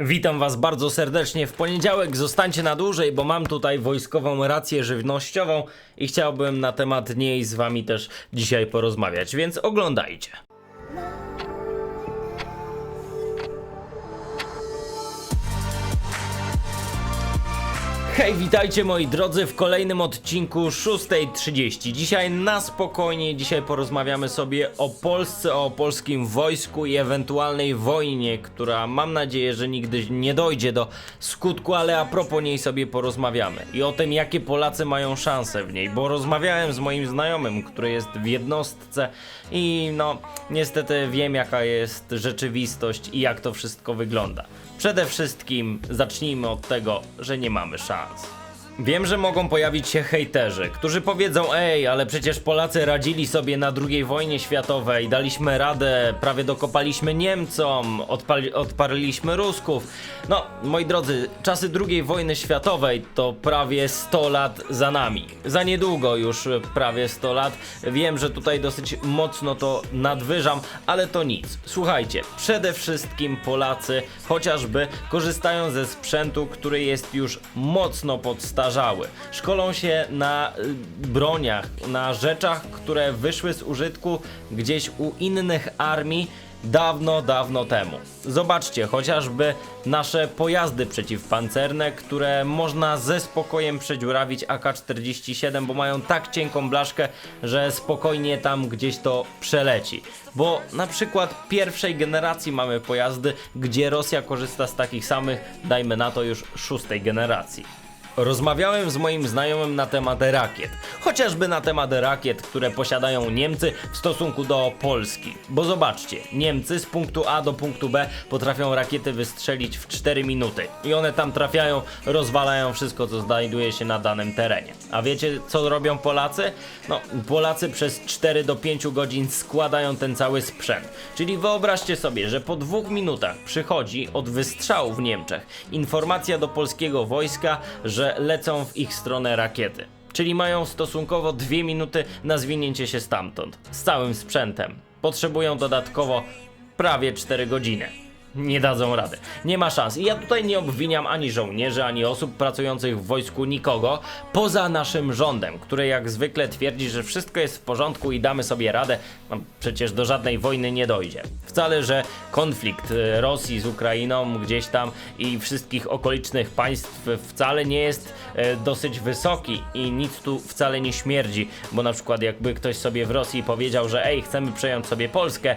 Witam Was bardzo serdecznie w poniedziałek. Zostańcie na dłużej, bo mam tutaj wojskową rację żywnościową i chciałbym na temat niej z Wami też dzisiaj porozmawiać, więc oglądajcie. Hej, witajcie moi drodzy w kolejnym odcinku 6.30. Dzisiaj na spokojnie, dzisiaj porozmawiamy sobie o Polsce, o polskim wojsku i ewentualnej wojnie, która mam nadzieję, że nigdy nie dojdzie do skutku, ale a propos niej sobie porozmawiamy. I o tym, jakie Polacy mają szanse w niej, bo rozmawiałem z moim znajomym, który jest w jednostce i no, niestety wiem jaka jest rzeczywistość i jak to wszystko wygląda. Przede wszystkim zacznijmy od tego, że nie mamy szans. Wiem, że mogą pojawić się hejterzy, którzy powiedzą: Ej, ale przecież Polacy radzili sobie na II wojnie światowej, daliśmy radę, prawie dokopaliśmy Niemcom, odparliśmy Rusków. No, moi drodzy, czasy II wojny światowej to prawie 100 lat za nami. Za niedługo już prawie 100 lat. Wiem, że tutaj dosyć mocno to nadwyżam, ale to nic. Słuchajcie, przede wszystkim Polacy chociażby korzystają ze sprzętu, który jest już mocno Szkolą się na y, broniach, na rzeczach, które wyszły z użytku gdzieś u innych armii dawno, dawno temu. Zobaczcie chociażby nasze pojazdy przeciwpancerne, które można ze spokojem przedziurawić AK-47, bo mają tak cienką blaszkę, że spokojnie tam gdzieś to przeleci. Bo na przykład pierwszej generacji mamy pojazdy, gdzie Rosja korzysta z takich samych, dajmy na to już szóstej generacji. Rozmawiałem z moim znajomym na temat rakiet. Chociażby na temat rakiet, które posiadają Niemcy w stosunku do Polski. Bo zobaczcie, Niemcy z punktu A do punktu B potrafią rakiety wystrzelić w 4 minuty. I one tam trafiają, rozwalają wszystko, co znajduje się na danym terenie. A wiecie, co robią Polacy? No, Polacy przez 4 do 5 godzin składają ten cały sprzęt. Czyli wyobraźcie sobie, że po dwóch minutach przychodzi od wystrzału w Niemczech informacja do polskiego wojska, że lecą w ich stronę rakiety. Czyli mają stosunkowo dwie minuty na zwinięcie się stamtąd. Z całym sprzętem. Potrzebują dodatkowo prawie 4 godziny. Nie dadzą rady. Nie ma szans. I ja tutaj nie obwiniam ani żołnierzy, ani osób pracujących w wojsku nikogo, poza naszym rządem, który jak zwykle twierdzi, że wszystko jest w porządku i damy sobie radę. No, przecież do żadnej wojny nie dojdzie. Wcale, że konflikt y, Rosji z Ukrainą gdzieś tam i wszystkich okolicznych państw wcale nie jest e, dosyć wysoki i nic tu wcale nie śmierdzi, bo na przykład jakby ktoś sobie w Rosji powiedział, że ej, chcemy przejąć sobie Polskę,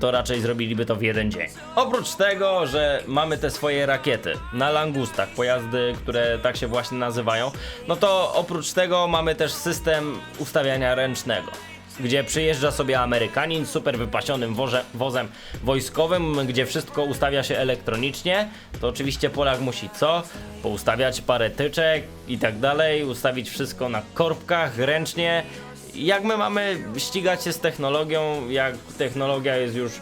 to raczej zrobiliby to w jeden dzień. Oprócz tego, że mamy te swoje rakiety na langustach, pojazdy, które tak się właśnie nazywają, no to oprócz tego mamy też system ustawiania ręcznego gdzie przyjeżdża sobie Amerykanin super wypasionym woże, wozem wojskowym, gdzie wszystko ustawia się elektronicznie, to oczywiście Polak musi co? Poustawiać parę tyczek i tak dalej, ustawić wszystko na korbkach ręcznie. Jak my mamy ścigać się z technologią, jak technologia jest już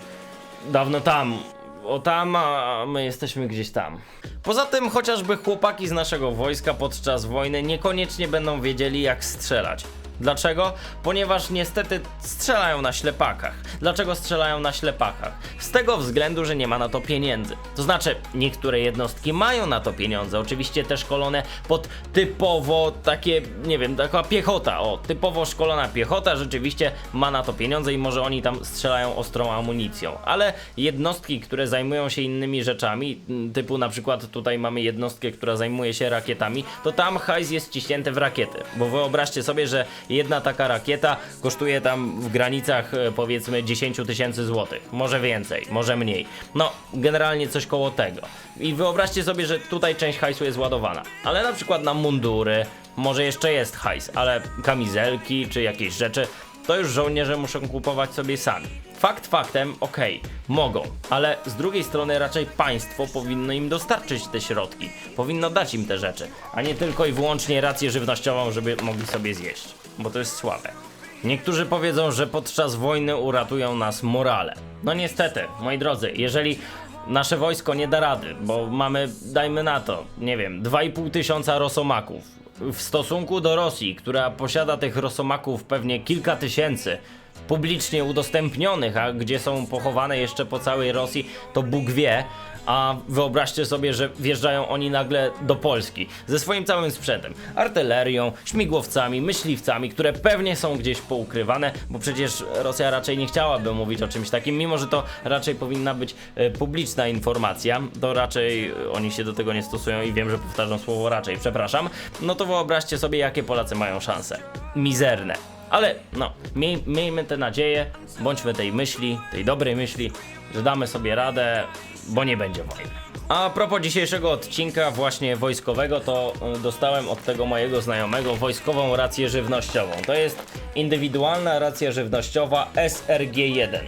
dawno tam, o tam, a my jesteśmy gdzieś tam. Poza tym, chociażby chłopaki z naszego wojska podczas wojny niekoniecznie będą wiedzieli, jak strzelać. Dlaczego? Ponieważ niestety strzelają na ślepakach. Dlaczego strzelają na ślepakach? Z tego względu, że nie ma na to pieniędzy. To znaczy, niektóre jednostki mają na to pieniądze, oczywiście te szkolone pod typowo takie, nie wiem, taka piechota, o, typowo szkolona piechota rzeczywiście ma na to pieniądze i może oni tam strzelają ostrą amunicją. Ale jednostki, które zajmują się innymi rzeczami, typu na przykład tutaj mamy jednostkę, która zajmuje się rakietami, to tam hajs jest ciśnięty w rakiety. Bo wyobraźcie sobie, że jedna taka rakieta kosztuje tam w granicach e, powiedzmy 10 tysięcy złotych. Może więcej, może mniej. No, generalnie coś koło tego. I wyobraźcie sobie, że tutaj część hajsu jest ładowana. Ale na przykład na mundury, może jeszcze jest hajs, ale kamizelki czy jakieś rzeczy, to już żołnierze muszą kupować sobie sami. Fakt faktem, okej, mogą, ale z drugiej strony raczej państwo powinno im dostarczyć te środki, powinno dać im te rzeczy, a nie tylko i wyłącznie rację żywnościową, żeby mogli sobie zjeść, bo to jest słabe. Niektórzy powiedzą, że podczas wojny uratują nas morale. No niestety, moi drodzy, jeżeli nasze wojsko nie da rady, bo mamy, dajmy na to, nie wiem, 2,5 tysiąca rosomaków, w stosunku do Rosji, która posiada tych rosomaków pewnie kilka tysięcy, publicznie udostępnionych, a gdzie są pochowane jeszcze po całej Rosji, to Bóg wie, a wyobraźcie sobie, że wjeżdżają oni nagle do Polski ze swoim całym sprzętem, artylerią, śmigłowcami, myśliwcami, które pewnie są gdzieś poukrywane, bo przecież Rosja raczej nie chciałaby mówić o czymś takim, mimo że to raczej powinna być e, publiczna informacja, to raczej e, oni się do tego nie stosują i wiem, że powtarzam słowo raczej, przepraszam, no to wyobraźcie sobie, jakie Polacy mają szanse. Mizerne. Ale no, miej, miejmy te nadzieje, bądźmy tej myśli, tej dobrej myśli, że damy sobie radę, bo nie będzie wojny. A propos dzisiejszego odcinka właśnie wojskowego, to y, dostałem od tego mojego znajomego wojskową rację żywnościową. To jest indywidualna racja żywnościowa SRG1.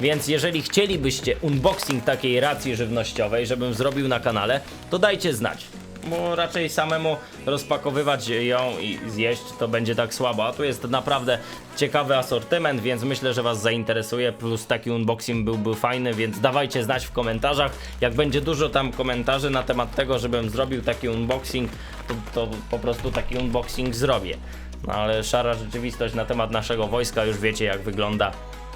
Więc jeżeli chcielibyście unboxing takiej racji żywnościowej, żebym zrobił na kanale, to dajcie znać. Bo raczej samemu rozpakowywać ją i zjeść to będzie tak słabo. A tu jest naprawdę ciekawy asortyment, więc myślę, że Was zainteresuje. Plus taki unboxing byłby fajny, więc dawajcie znać w komentarzach. Jak będzie dużo tam komentarzy na temat tego, żebym zrobił taki unboxing, to, to po prostu taki unboxing zrobię. No ale szara rzeczywistość na temat naszego wojska, już wiecie jak wygląda.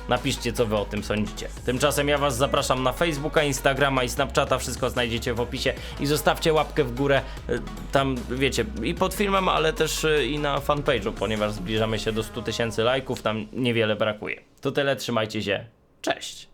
Napiszcie, co wy o tym sądzicie. Tymczasem ja was zapraszam na Facebooka, Instagrama i Snapchata, wszystko znajdziecie w opisie i zostawcie łapkę w górę y, tam, wiecie, i pod filmem, ale też y, i na fanpage'u, ponieważ zbliżamy się do 100 tysięcy lajków, tam niewiele brakuje. To tyle, trzymajcie się, cześć!